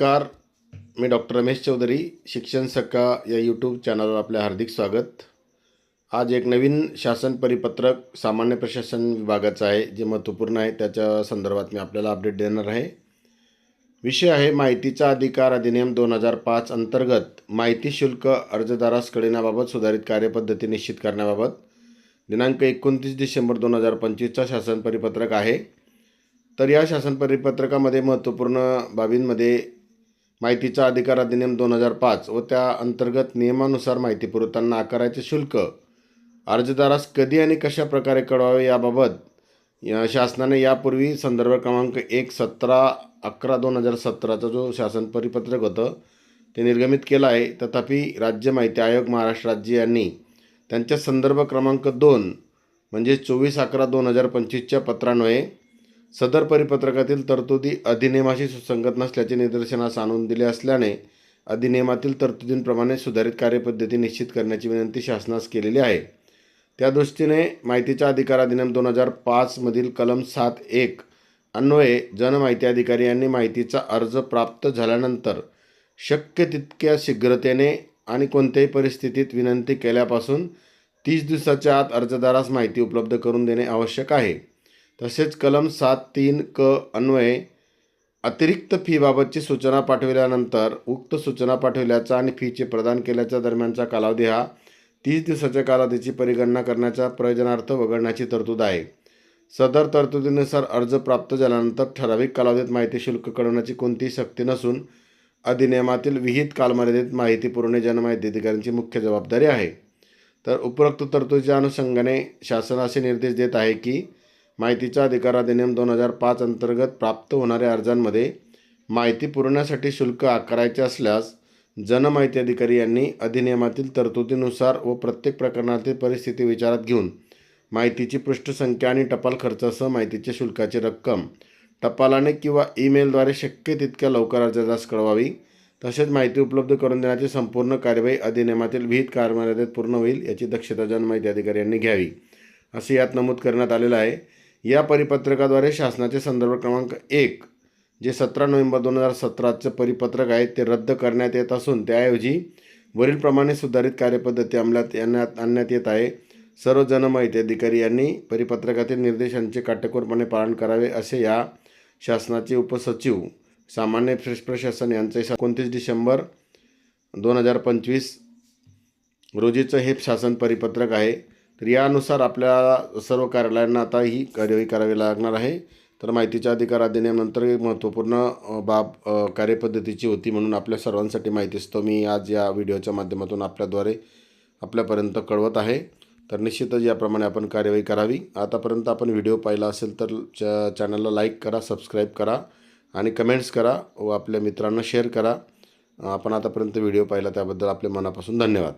नमस्कार. मी डॉक्टर रमेश चौधरी शिक्षण सक्का या यूट्यूब चॅनलवर आपले हार्दिक स्वागत. आज एक नवीन शासन परिपत्रक सामान्य प्रशासन विभागाचं आहे जे महत्त्वपूर्ण आहे. त्याच्या संदर्भात मी आपल्याला अपडेट देणार आहे. विषय आहे माहितीचा अधिकार अधिनियम दोन हजार पाच अंतर्गत माहिती शुल्क अर्जदारास कळविण्याबाबत सुधारित कार्यपद्धती निश्चित करण्याबाबत. दिनांक एकोणतीस डिसेंबर दोन हजार पंचवीसचा शासन परिपत्रक आहे. तर या शासन परिपत्रकामध्ये महत्त्वपूर्ण बाबींमध्ये माहितीचा अधिकार अधिनियम दोन हजार पाच व त्या अंतर्गत नियमानुसार माहिती पुरवताना आकाराचे शुल्क अर्जदारास कधी आणि कशा प्रकारे कळवावे याबाबत या शासनाने यापूर्वी संदर्भ क्रमांक एक सतरा अकरा दोन हजार सतराचा जो शासन परिपत्रक होतं ते निर्गमित केलं आहे. तथापि राज्य माहिती आयोग महाराष्ट्र राज्य यांनी त्यांच्या संदर्भ क्रमांक दोन म्हणजे चोवीस अकरा दोन हजार पंचवीसच्या पत्रान्वये सदर परिपत्रकातील तरतुदी अधिनियमाशी सुसंगत नसल्याचे निदर्शनास आणून दिले असल्याने अधिनियमातील तरतुदींप्रमाणे सुधारित कार्यपद्धती निश्चित करण्याची विनंती शासनास केलेली आहे. त्या दृष्टीने माहितीचा अधिकार अधिनियम दोन हजार पाचमधील कलम सात एक अन्वये जनमाहिती अधिकारी यांनी माहितीचा अर्ज प्राप्त झाल्यानंतर शक्य तितक्या शीघ्रतेने आणि कोणत्याही परिस्थितीत विनंती केल्यापासून तीस दिवसाच्या आत अर्जदारास माहिती उपलब्ध करून देणे आवश्यक आहे. तसेच कलम सात तीन क अन्वये अतिरिक्त फीबाबतची सूचना पाठविल्यानंतर उक्त सूचना पाठविल्याचा आणि फीचे प्रदान केल्याच्या दरम्यानचा कालावधी हा तीस दिवसाच्या कालावधीची परिगणना करण्याच्या प्रयोजनार्थ वगळण्याची तरतूद आहे. सदर तरतुदीनुसार अर्ज प्राप्त झाल्यानंतर ठराविक कालावधीत माहिती शुल्क कळवण्याची कोणतीही सक्ती नसून अधिनियमातील विहित कालमर्यादेत माहिती पुरवणे जनमाहिती अधिकाऱ्यांची मुख्य जबाबदारी आहे. तर उपरोक्त तरतुदीच्या अनुषंगाने शासन असे निर्देश देत आहे की माहितीचा अधिकार अधिनियम दोन हजार पाच अंतर्गत प्राप्त होणाऱ्या अर्जांमध्ये माहिती पुरवण्यासाठी शुल्क आकारायचे असल्यास जनमाहिती अधिकारी यांनी अधिनियमातील तरतुदीनुसार व प्रत्येक प्रकरणातील परिस्थिती विचारात घेऊन माहितीची पृष्ठसंख्या आणि टपाल खर्चासह माहितीच्या शुल्काची रक्कम टपालाने किंवा ईमेलद्वारे शक्य तितक्या लवकर अर्जदास कळवावी तसेच माहिती उपलब्ध करून देण्याची संपूर्ण कार्यवाही अधिनियमातील विहित कालमर्यादेत पूर्ण होईल याची दक्षता जनमाहिती अधिकारी यांनी घ्यावी असे यात नमूद करण्यात आलेलं आहे. या परिपत्रकाद्वारे शासनाचे संदर्भ क्रमांक एक जे सतरा नोव्हेंबर दोन हजार सतराचं परिपत्रक आहे ते रद्द करण्यात येत असून त्याऐवजी वरीलप्रमाणे सुधारित कार्यपद्धती अंमलात आणण्यात आणण्यात येत आहे. सर्व जनमाहिती अधिकारी यांनी परिपत्रकातील निर्देशांचे काटेकोरपणे पालन करावे असे या शासनाचे उपसचिव सामान्य प्रशासन यांचे एकोणतीस डिसेंबर दोन हजार पंचवीस रोजीचं हे शासन परिपत्रक आहे. तर यानुसार आपल्या सर्व कार्यालयांना आता ही कार्यवाही करावी लागणार आहे. तर माहितीच्या अधिकार अधिनियमनंतर महत्त्वपूर्ण बाब कार्यपद्धतीची होती म्हणून आपल्या सर्वांसाठी माहिती असतो. मी आज या व्हिडिओच्या माध्यमातून आपल्याद्वारे आपल्यापर्यंत कळवत आहे. तर निश्चितच याप्रमाणे आपण कार्यवाही करावी. आतापर्यंत आपण व्हिडिओ पाहिला असेल तर च चॅनलला लाईक करा सबस्क्राईब करा आणि कमेंट्स करा व आपल्या मित्रांना शेअर करा. आपण आतापर्यंत व्हिडिओ पाहिला त्याबद्दल आपले मनापासून धन्यवाद.